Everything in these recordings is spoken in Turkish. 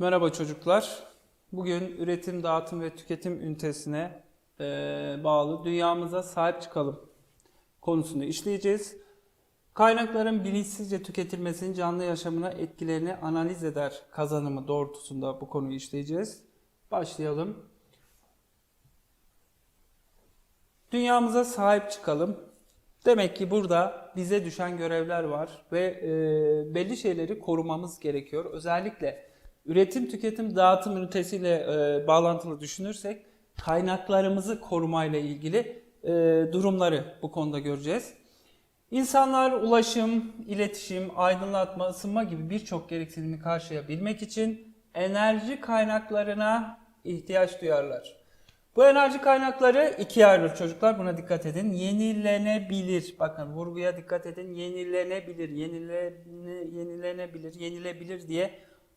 Merhaba çocuklar. Bugün üretim, dağıtım ve tüketim ünitesine e, bağlı dünyamıza sahip çıkalım konusunu işleyeceğiz. Kaynakların bilinçsizce tüketilmesinin canlı yaşamına etkilerini analiz eder kazanımı doğrultusunda bu konuyu işleyeceğiz. Başlayalım. Dünyamıza sahip çıkalım. Demek ki burada bize düşen görevler var ve e, belli şeyleri korumamız gerekiyor. Özellikle üretim, tüketim, dağıtım ünitesiyle e, bağlantılı düşünürsek kaynaklarımızı korumayla ilgili e, durumları bu konuda göreceğiz. İnsanlar ulaşım, iletişim, aydınlatma, ısınma gibi birçok gereksinimi karşılayabilmek için enerji kaynaklarına ihtiyaç duyarlar. Bu enerji kaynakları ikiye ayrılır çocuklar. Buna dikkat edin. Yenilenebilir. Bakın vurguya dikkat edin. Yenilenebilir, yenilene, yenilenebilir, yenilebilir diye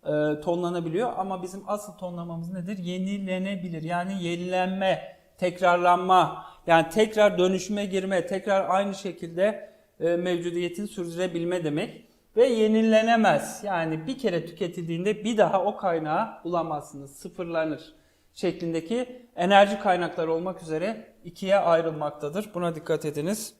e, tonlanabiliyor. Ama bizim asıl tonlamamız nedir? Yenilenebilir. Yani yenilenme, tekrarlanma, yani tekrar dönüşüme girme, tekrar aynı şekilde e, mevcudiyetini sürdürebilme demek. Ve yenilenemez. Yani bir kere tüketildiğinde bir daha o kaynağı bulamazsınız. Sıfırlanır şeklindeki enerji kaynakları olmak üzere ikiye ayrılmaktadır. Buna dikkat ediniz.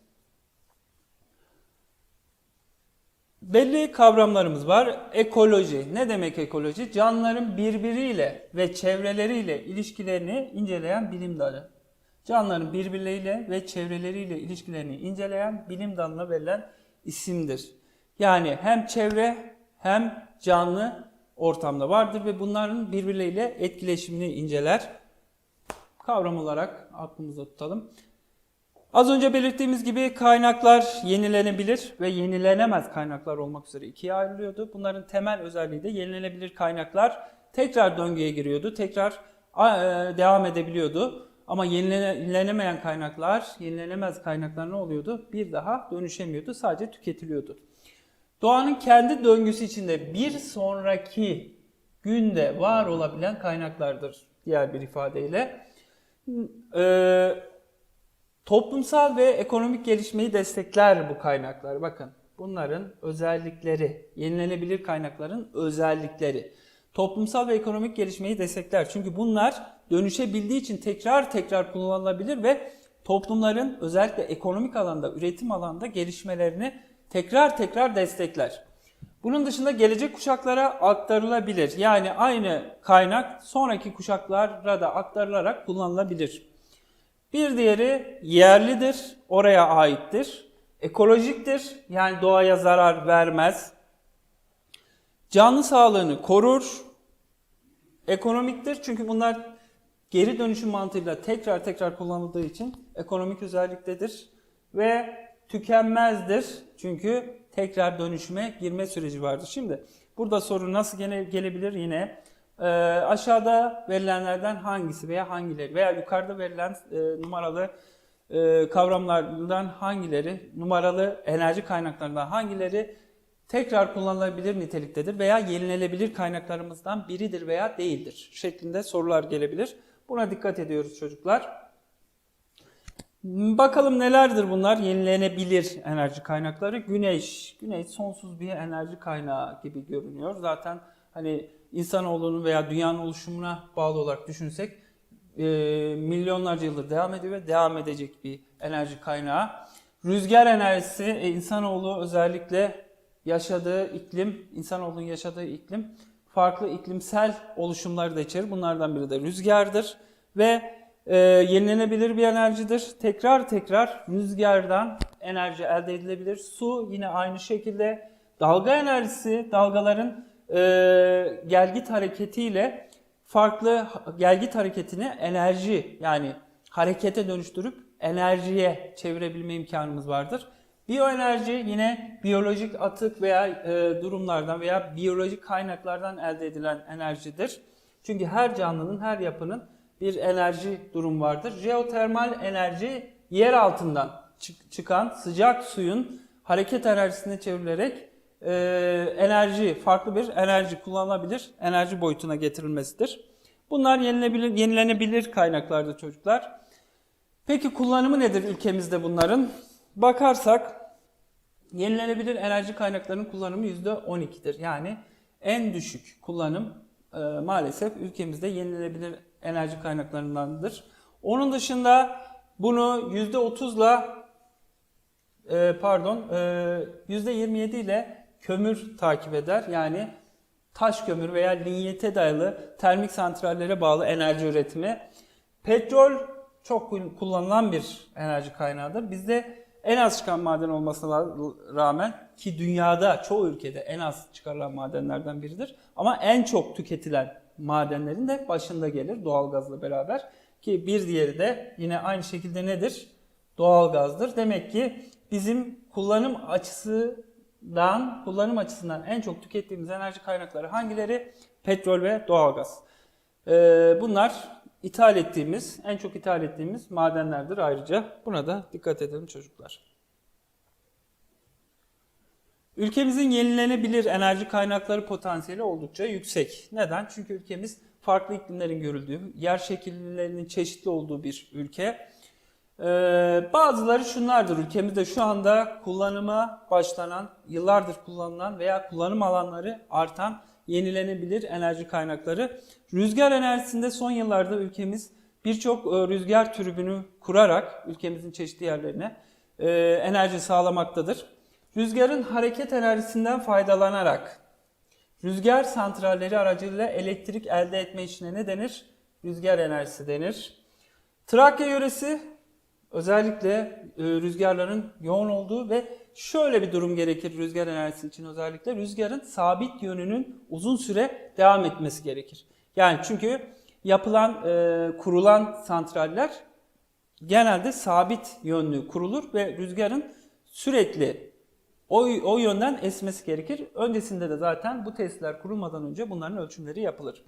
Belli kavramlarımız var. Ekoloji. Ne demek ekoloji? Canlıların birbiriyle ve çevreleriyle ilişkilerini inceleyen bilim dalı. Canlıların birbirleriyle ve çevreleriyle ilişkilerini inceleyen bilim dalına verilen isimdir. Yani hem çevre hem canlı ortamda vardır ve bunların birbirleriyle etkileşimini inceler. Kavram olarak aklımızda tutalım. Az önce belirttiğimiz gibi kaynaklar yenilenebilir ve yenilenemez kaynaklar olmak üzere ikiye ayrılıyordu. Bunların temel özelliği de yenilenebilir kaynaklar tekrar döngüye giriyordu, tekrar e, devam edebiliyordu. Ama yenilenemeyen kaynaklar, yenilenemez kaynaklar ne oluyordu? Bir daha dönüşemiyordu, sadece tüketiliyordu. Doğanın kendi döngüsü içinde bir sonraki günde var olabilen kaynaklardır diğer bir ifadeyle. Ee, toplumsal ve ekonomik gelişmeyi destekler bu kaynaklar. Bakın bunların özellikleri, yenilenebilir kaynakların özellikleri. Toplumsal ve ekonomik gelişmeyi destekler. Çünkü bunlar dönüşebildiği için tekrar tekrar kullanılabilir ve toplumların özellikle ekonomik alanda, üretim alanda gelişmelerini tekrar tekrar destekler. Bunun dışında gelecek kuşaklara aktarılabilir. Yani aynı kaynak sonraki kuşaklara da aktarılarak kullanılabilir. Bir diğeri yerlidir, oraya aittir. Ekolojiktir, yani doğaya zarar vermez. Canlı sağlığını korur. Ekonomiktir çünkü bunlar geri dönüşüm mantığıyla tekrar tekrar kullanıldığı için ekonomik özelliktedir. Ve tükenmezdir. Çünkü tekrar dönüşüme girme süreci vardır. Şimdi burada soru nasıl gene gelebilir yine? Ee, aşağıda verilenlerden hangisi veya hangileri veya yukarıda verilen e, numaralı e, kavramlardan hangileri, numaralı enerji kaynaklarından hangileri tekrar kullanılabilir niteliktedir veya yenilenebilir kaynaklarımızdan biridir veya değildir şeklinde sorular gelebilir. Buna dikkat ediyoruz çocuklar. Bakalım nelerdir bunlar? Yenilenebilir enerji kaynakları. Güneş. Güneş sonsuz bir enerji kaynağı gibi görünüyor. Zaten hani insanoğlunun veya dünyanın oluşumuna bağlı olarak düşünsek e, milyonlarca yıldır devam ediyor ve devam edecek bir enerji kaynağı. Rüzgar enerjisi e, insanoğlu özellikle yaşadığı iklim, insanoğlunun yaşadığı iklim farklı iklimsel oluşumları da içerir. Bunlardan biri de rüzgardır ve e, yenilenebilir bir enerjidir. Tekrar tekrar rüzgardan enerji elde edilebilir. Su yine aynı şekilde. Dalga enerjisi, dalgaların e, gelgit hareketiyle farklı gelgit hareketini enerji yani harekete dönüştürüp enerjiye çevirebilme imkanımız vardır. Biyoenerji yine biyolojik atık veya e, durumlardan veya biyolojik kaynaklardan elde edilen enerjidir. Çünkü her canlının, her yapının bir enerji durum vardır. Jeotermal enerji yer altından çıkan sıcak suyun hareket enerjisine çevrilerek e, enerji, farklı bir enerji kullanılabilir enerji boyutuna getirilmesidir. Bunlar yenilebilir, yenilenebilir kaynaklardır çocuklar. Peki kullanımı nedir ülkemizde bunların? Bakarsak yenilenebilir enerji kaynaklarının kullanımı %12'dir. Yani en düşük kullanım e, maalesef ülkemizde yenilenebilir enerji kaynaklarındandır. Onun dışında bunu %30'la e, pardon e, %27 ile kömür takip eder. Yani taş kömür veya linyete dayalı termik santrallere bağlı enerji üretimi. Petrol çok kul- kullanılan bir enerji kaynağıdır. Bizde en az çıkan maden olmasına rağmen ki dünyada çoğu ülkede en az çıkarılan madenlerden biridir. Ama en çok tüketilen madenlerin de başında gelir doğalgazla beraber. Ki bir diğeri de yine aynı şekilde nedir? Doğalgazdır. Demek ki bizim kullanım açısından, kullanım açısından en çok tükettiğimiz enerji kaynakları hangileri? Petrol ve doğalgaz. Ee, bunlar ithal ettiğimiz, en çok ithal ettiğimiz madenlerdir ayrıca. Buna da dikkat edelim çocuklar. Ülkemizin yenilenebilir enerji kaynakları potansiyeli oldukça yüksek. Neden? Çünkü ülkemiz farklı iklimlerin görüldüğü, yer şekillerinin çeşitli olduğu bir ülke. Ee, bazıları şunlardır. Ülkemizde şu anda kullanıma başlanan, yıllardır kullanılan veya kullanım alanları artan yenilenebilir enerji kaynakları. Rüzgar enerjisinde son yıllarda ülkemiz birçok e, rüzgar türbünü kurarak ülkemizin çeşitli yerlerine e, enerji sağlamaktadır. Rüzgarın hareket enerjisinden faydalanarak rüzgar santralleri aracılığıyla elektrik elde etme işine ne denir? Rüzgar enerjisi denir. Trakya yöresi özellikle e, rüzgarların yoğun olduğu ve şöyle bir durum gerekir rüzgar enerjisi için özellikle rüzgarın sabit yönünün uzun süre devam etmesi gerekir. Yani çünkü yapılan e, kurulan santraller genelde sabit yönlü kurulur ve rüzgarın sürekli o, o yönden esmesi gerekir. Öncesinde de zaten bu testler kurulmadan önce bunların ölçümleri yapılır.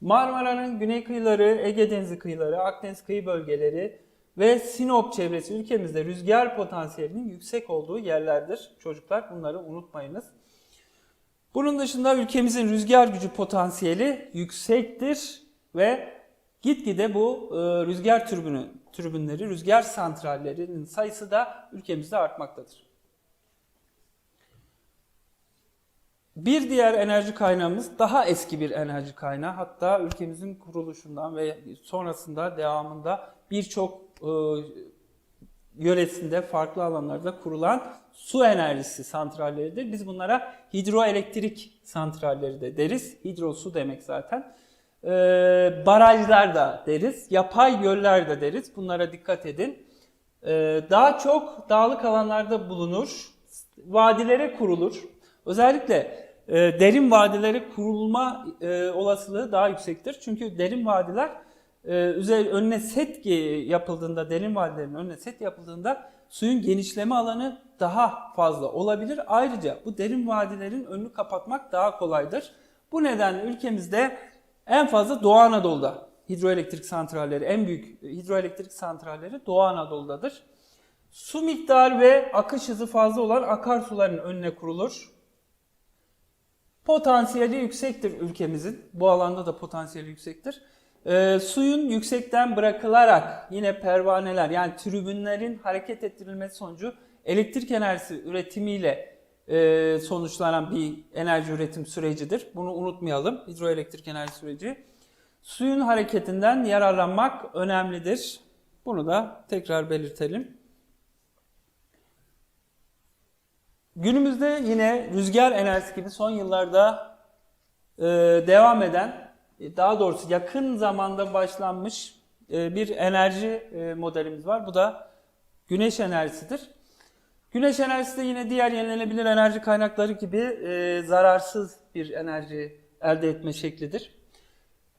Marmara'nın güney kıyıları, Ege Denizi kıyıları, Akdeniz kıyı bölgeleri ve Sinop çevresi ülkemizde rüzgar potansiyelinin yüksek olduğu yerlerdir. Çocuklar bunları unutmayınız. Bunun dışında ülkemizin rüzgar gücü potansiyeli yüksektir ve gitgide bu e, rüzgar türbünü, türbünleri, rüzgar santrallerinin sayısı da ülkemizde artmaktadır. Bir diğer enerji kaynağımız daha eski bir enerji kaynağı. Hatta ülkemizin kuruluşundan ve sonrasında devamında birçok yöresinde farklı alanlarda kurulan su enerjisi santralleridir. Biz bunlara hidroelektrik santralleri de deriz. Hidro su demek zaten. E, barajlar da deriz. Yapay göller de deriz. Bunlara dikkat edin. E, daha çok dağlık alanlarda bulunur. Vadilere kurulur. Özellikle e, derin vadilere kurulma e, olasılığı daha yüksektir. Çünkü derin vadiler e, üzeri önüne set yapıldığında, derin vadilerin önüne set yapıldığında suyun genişleme alanı daha fazla olabilir. Ayrıca bu derin vadilerin önünü kapatmak daha kolaydır. Bu nedenle ülkemizde en fazla Doğu Anadolu'da hidroelektrik santralleri, en büyük hidroelektrik santralleri Doğu Anadolu'dadır. Su miktarı ve akış hızı fazla olan akarsuların önüne kurulur. Potansiyeli yüksektir ülkemizin. Bu alanda da potansiyeli yüksektir. Ee, suyun yüksekten bırakılarak yine pervaneler yani tribünlerin hareket ettirilmesi sonucu elektrik enerjisi üretimiyle e, sonuçlanan bir enerji üretim sürecidir. Bunu unutmayalım. Hidroelektrik enerji süreci. Suyun hareketinden yararlanmak önemlidir. Bunu da tekrar belirtelim. Günümüzde yine rüzgar enerjisi gibi son yıllarda e, devam eden, e, daha doğrusu yakın zamanda başlanmış e, bir enerji e, modelimiz var. Bu da güneş enerjisidir. Güneş enerjisi de yine diğer yenilenebilir enerji kaynakları gibi e, zararsız bir enerji elde etme şeklidir.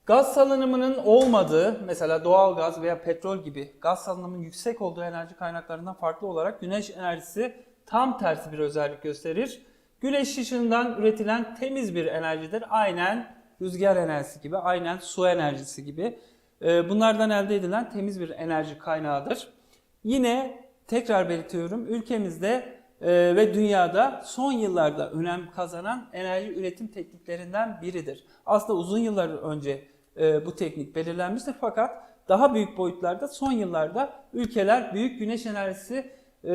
Gaz salınımının olmadığı, mesela doğal gaz veya petrol gibi gaz salınımının yüksek olduğu enerji kaynaklarından farklı olarak güneş enerjisi tam tersi bir özellik gösterir. Güneş ışığından üretilen temiz bir enerjidir. Aynen rüzgar enerjisi gibi, aynen su enerjisi gibi. Ee, Bunlardan elde edilen temiz bir enerji kaynağıdır. Yine tekrar belirtiyorum ülkemizde e, ve dünyada son yıllarda önem kazanan enerji üretim tekniklerinden biridir. Aslında uzun yıllar önce e, bu teknik belirlenmiştir fakat daha büyük boyutlarda son yıllarda ülkeler büyük güneş enerjisi e,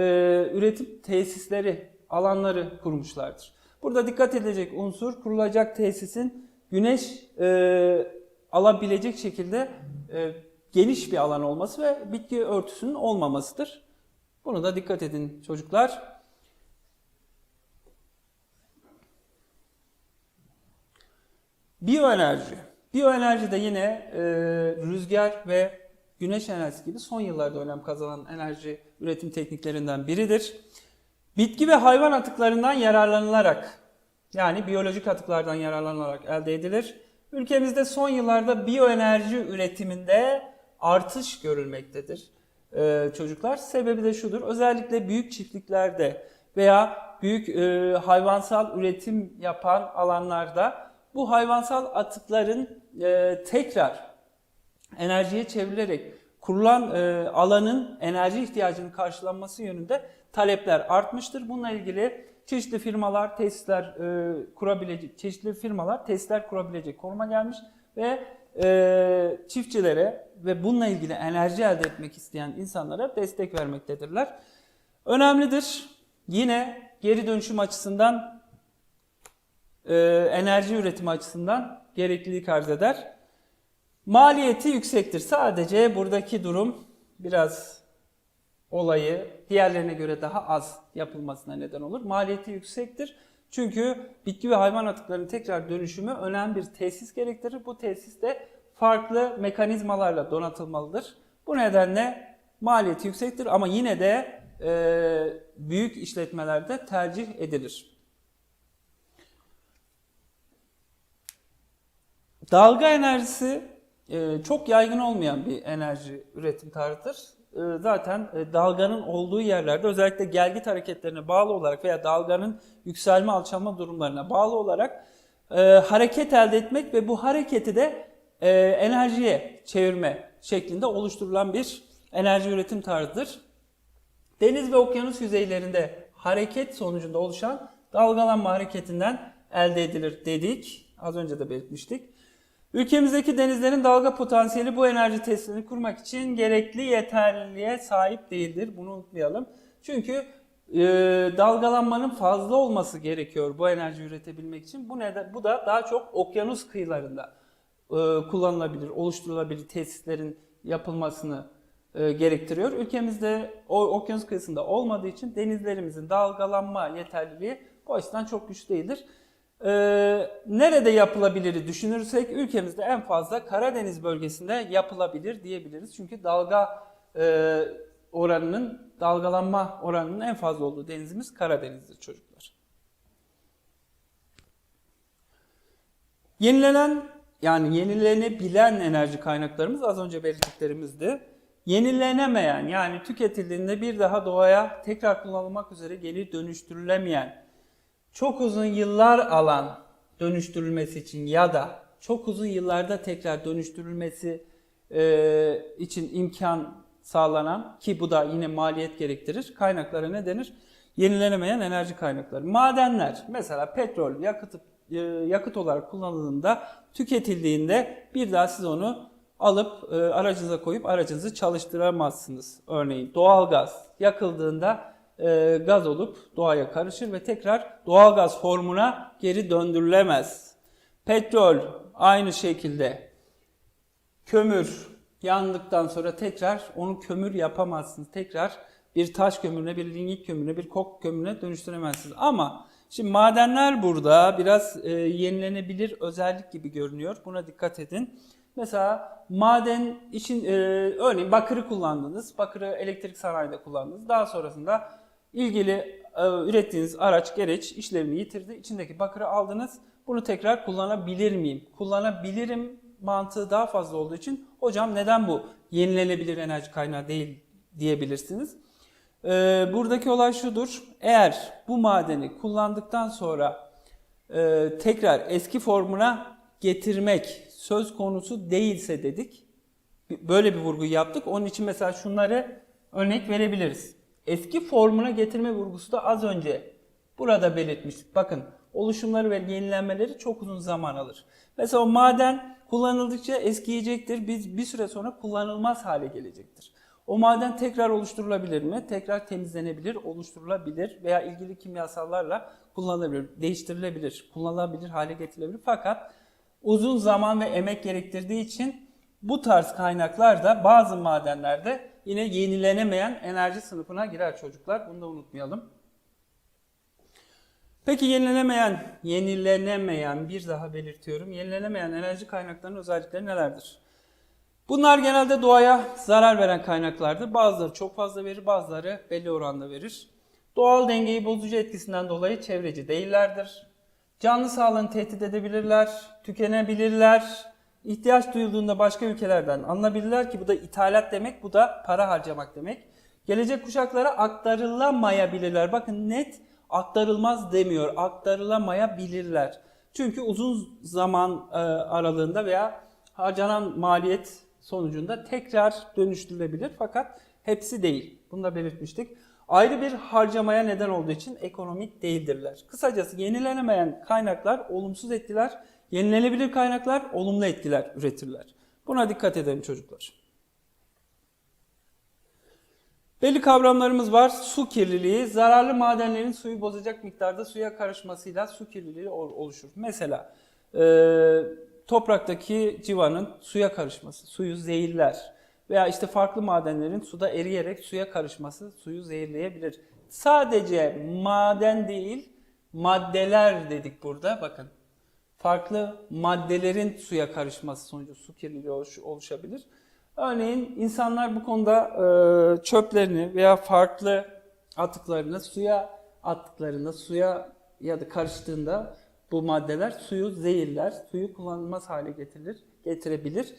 üretim tesisleri, alanları kurmuşlardır. Burada dikkat edilecek unsur kurulacak tesisin güneş e, alabilecek şekilde e, geniş bir alan olması ve bitki örtüsünün olmamasıdır. Bunu da dikkat edin çocuklar. Biyoenerji. Biyoenerji de yine e, rüzgar ve güneş enerjisi gibi son yıllarda önem kazanan enerji üretim tekniklerinden biridir. Bitki ve hayvan atıklarından yararlanılarak yani biyolojik atıklardan yararlanarak elde edilir. Ülkemizde son yıllarda biyoenerji üretiminde artış görülmektedir e, çocuklar. Sebebi de şudur. Özellikle büyük çiftliklerde veya büyük e, hayvansal üretim yapan alanlarda bu hayvansal atıkların e, tekrar enerjiye çevrilerek kurulan e, alanın enerji ihtiyacının karşılanması yönünde talepler artmıştır. Bununla ilgili çeşitli firmalar, tesisler e, kurabilecek, çeşitli firmalar tesisler kurabilecek konuma gelmiş ve e, çiftçilere ve bununla ilgili enerji elde etmek isteyen insanlara destek vermektedirler. Önemlidir. Yine geri dönüşüm açısından e, enerji üretimi açısından gereklilik arz eder. Maliyeti yüksektir. Sadece buradaki durum biraz olayı diğerlerine göre daha az yapılmasına neden olur. Maliyeti yüksektir. Çünkü bitki ve hayvan atıklarının tekrar dönüşümü önemli bir tesis gerektirir. Bu tesis de farklı mekanizmalarla donatılmalıdır. Bu nedenle maliyeti yüksektir ama yine de e, büyük işletmelerde tercih edilir. Dalga enerjisi e, çok yaygın olmayan bir enerji üretim tarzıdır. E, zaten e, dalganın olduğu yerlerde özellikle gelgit hareketlerine bağlı olarak veya dalganın yükselme alçalma durumlarına bağlı olarak e, hareket elde etmek ve bu hareketi de enerjiye çevirme şeklinde oluşturulan bir enerji üretim tarzıdır. Deniz ve okyanus yüzeylerinde hareket sonucunda oluşan dalgalanma hareketinden elde edilir dedik. Az önce de belirtmiştik. Ülkemizdeki denizlerin dalga potansiyeli bu enerji tesislerini kurmak için gerekli yeterliliğe sahip değildir. Bunu unutmayalım. Çünkü e, dalgalanmanın fazla olması gerekiyor bu enerji üretebilmek için. Bu neden bu da daha çok okyanus kıyılarında e, kullanılabilir, oluşturulabilir tesislerin yapılmasını e, gerektiriyor. Ülkemizde o okyanus kıyısında olmadığı için denizlerimizin dalgalanma yeterliliği bu açıdan çok güç değildir. Ee, nerede yapılabilir düşünürsek ülkemizde en fazla Karadeniz bölgesinde yapılabilir diyebiliriz. Çünkü dalga e, oranının, dalgalanma oranının en fazla olduğu denizimiz Karadeniz'dir çocuklar. Yenilenen yani yenilenebilen enerji kaynaklarımız az önce belirttiklerimizdi. Yenilenemeyen yani tüketildiğinde bir daha doğaya tekrar kullanılmak üzere geri dönüştürülemeyen çok uzun yıllar alan dönüştürülmesi için ya da çok uzun yıllarda tekrar dönüştürülmesi e, için imkan sağlanan ki bu da yine maliyet gerektirir. Kaynaklara ne denir? Yenilenemeyen enerji kaynakları. Madenler mesela petrol yakıt, e, yakıt olarak kullanıldığında tüketildiğinde bir daha siz onu alıp e, aracınıza koyup aracınızı çalıştıramazsınız. Örneğin doğalgaz yakıldığında e, gaz olup doğaya karışır ve tekrar doğal gaz formuna geri döndürülemez. Petrol aynı şekilde kömür yandıktan sonra tekrar onu kömür yapamazsınız. Tekrar bir taş kömürüne, bir lignit kömürüne, bir kok kömürüne dönüştüremezsiniz. Ama şimdi madenler burada biraz e, yenilenebilir özellik gibi görünüyor. Buna dikkat edin. Mesela maden için e, örneğin bakırı kullandınız. Bakırı elektrik sanayide kullandınız. Daha sonrasında ilgili e, ürettiğiniz araç, gereç işlevini yitirdi. İçindeki bakırı aldınız. Bunu tekrar kullanabilir miyim? Kullanabilirim mantığı daha fazla olduğu için hocam neden bu yenilenebilir enerji kaynağı değil diyebilirsiniz. E, buradaki olay şudur. Eğer bu madeni kullandıktan sonra e, tekrar eski formuna getirmek söz konusu değilse dedik. Böyle bir vurgu yaptık. Onun için mesela şunları örnek verebiliriz eski formuna getirme vurgusu da az önce burada belirtmiştik. Bakın oluşumları ve yenilenmeleri çok uzun zaman alır. Mesela maden kullanıldıkça eskiyecektir. Biz bir süre sonra kullanılmaz hale gelecektir. O maden tekrar oluşturulabilir mi? Tekrar temizlenebilir, oluşturulabilir veya ilgili kimyasallarla kullanılabilir, değiştirilebilir, kullanılabilir hale getirilebilir. Fakat uzun zaman ve emek gerektirdiği için bu tarz kaynaklar da bazı madenlerde yine yenilenemeyen enerji sınıfına girer çocuklar. Bunu da unutmayalım. Peki yenilenemeyen, yenilenemeyen bir daha belirtiyorum. Yenilenemeyen enerji kaynaklarının özellikleri nelerdir? Bunlar genelde doğaya zarar veren kaynaklardır. Bazıları çok fazla verir, bazıları belli oranda verir. Doğal dengeyi bozucu etkisinden dolayı çevreci değillerdir. Canlı sağlığını tehdit edebilirler, tükenebilirler. İhtiyaç duyulduğunda başka ülkelerden alınabilirler ki bu da ithalat demek, bu da para harcamak demek. Gelecek kuşaklara aktarılamayabilirler. Bakın net aktarılmaz demiyor, aktarılamayabilirler. Çünkü uzun zaman e, aralığında veya harcanan maliyet sonucunda tekrar dönüştürülebilir fakat hepsi değil. Bunu da belirtmiştik. Ayrı bir harcamaya neden olduğu için ekonomik değildirler. Kısacası yenilenemeyen kaynaklar olumsuz etkiler, yenilenebilir kaynaklar olumlu etkiler üretirler. Buna dikkat edelim çocuklar. Belli kavramlarımız var. Su kirliliği, zararlı madenlerin suyu bozacak miktarda suya karışmasıyla su kirliliği ol- oluşur. Mesela e, topraktaki civanın suya karışması, suyu zehirler. Veya işte farklı madenlerin suda eriyerek suya karışması suyu zehirleyebilir. Sadece maden değil, maddeler dedik burada. Bakın farklı maddelerin suya karışması sonucu su kirliliği oluş- oluşabilir. Örneğin insanlar bu konuda e, çöplerini veya farklı atıklarını suya attıklarında suya ya da karıştığında bu maddeler suyu zehirler, suyu kullanılmaz hale getirilir, getirebilir.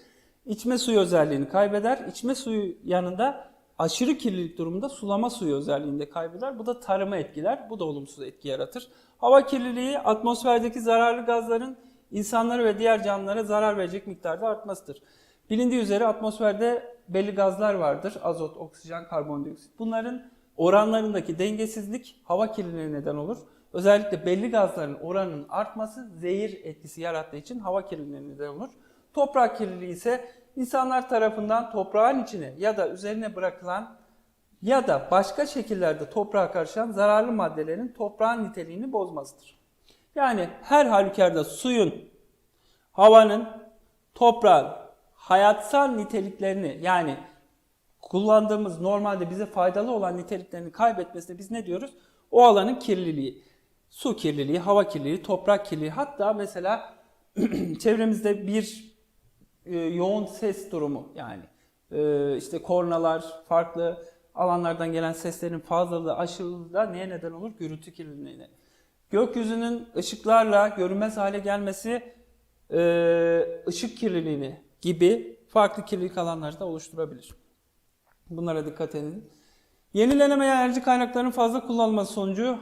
İçme suyu özelliğini kaybeder. İçme suyu yanında aşırı kirlilik durumunda sulama suyu özelliğini de kaybeder. Bu da tarıma etkiler. Bu da olumsuz etki yaratır. Hava kirliliği atmosferdeki zararlı gazların insanlara ve diğer canlılara zarar verecek miktarda artmasıdır. Bilindiği üzere atmosferde belli gazlar vardır. Azot, oksijen, karbondioksit. Bunların oranlarındaki dengesizlik hava kirliliğine neden olur. Özellikle belli gazların oranının artması zehir etkisi yarattığı için hava kirliliğine neden olur. Toprak kirliliği ise insanlar tarafından toprağın içine ya da üzerine bırakılan ya da başka şekillerde toprağa karışan zararlı maddelerin toprağın niteliğini bozmasıdır. Yani her halükarda suyun, havanın, toprağın hayatsal niteliklerini yani kullandığımız normalde bize faydalı olan niteliklerini kaybetmesine biz ne diyoruz? O alanın kirliliği. Su kirliliği, hava kirliliği, toprak kirliliği hatta mesela çevremizde bir e, yoğun ses durumu yani e, işte kornalar, farklı alanlardan gelen seslerin fazlalığı, aşırılığı neye neden olur? Gürültü kirliliğine. Gökyüzünün ışıklarla görünmez hale gelmesi e, ışık kirliliğini gibi farklı kirlilik alanları da oluşturabilir. Bunlara dikkat edin. Yenilenemeyen enerji kaynaklarının fazla kullanılması sonucu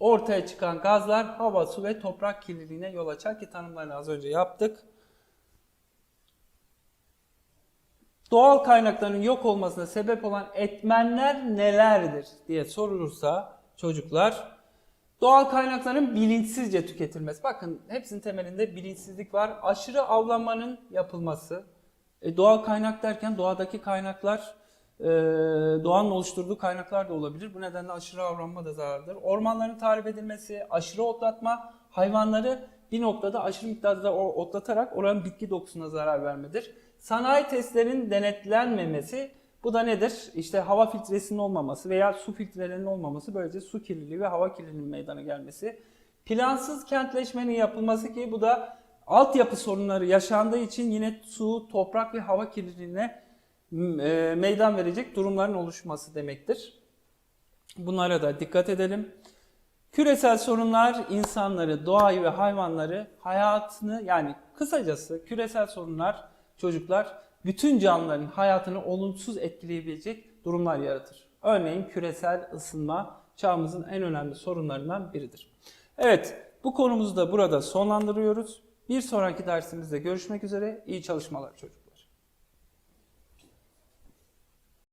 ortaya çıkan gazlar hava, su ve toprak kirliliğine yol açar ki tanımlarını az önce yaptık. Doğal kaynakların yok olmasına sebep olan etmenler nelerdir diye sorulursa çocuklar doğal kaynakların bilinçsizce tüketilmesi. Bakın hepsinin temelinde bilinçsizlik var. Aşırı avlanmanın yapılması. E, doğal kaynak derken doğadaki kaynaklar e, doğanın oluşturduğu kaynaklar da olabilir. Bu nedenle aşırı avlanma da zararlıdır. Ormanların tahrip edilmesi, aşırı otlatma, hayvanları bir noktada aşırı miktarda otlatarak oranın bitki dokusuna zarar vermedir. Sanayi testlerinin denetlenmemesi bu da nedir? İşte hava filtresinin olmaması veya su filtrelerinin olmaması böylece su kirliliği ve hava kirliliğinin meydana gelmesi. Plansız kentleşmenin yapılması ki bu da altyapı sorunları yaşandığı için yine su, toprak ve hava kirliliğine e, meydan verecek durumların oluşması demektir. Bunlara da dikkat edelim. Küresel sorunlar insanları, doğayı ve hayvanları, hayatını yani kısacası küresel sorunlar çocuklar bütün canlıların hayatını olumsuz etkileyebilecek durumlar yaratır. Örneğin küresel ısınma çağımızın en önemli sorunlarından biridir. Evet, bu konumuzu da burada sonlandırıyoruz. Bir sonraki dersimizde görüşmek üzere. İyi çalışmalar çocuklar.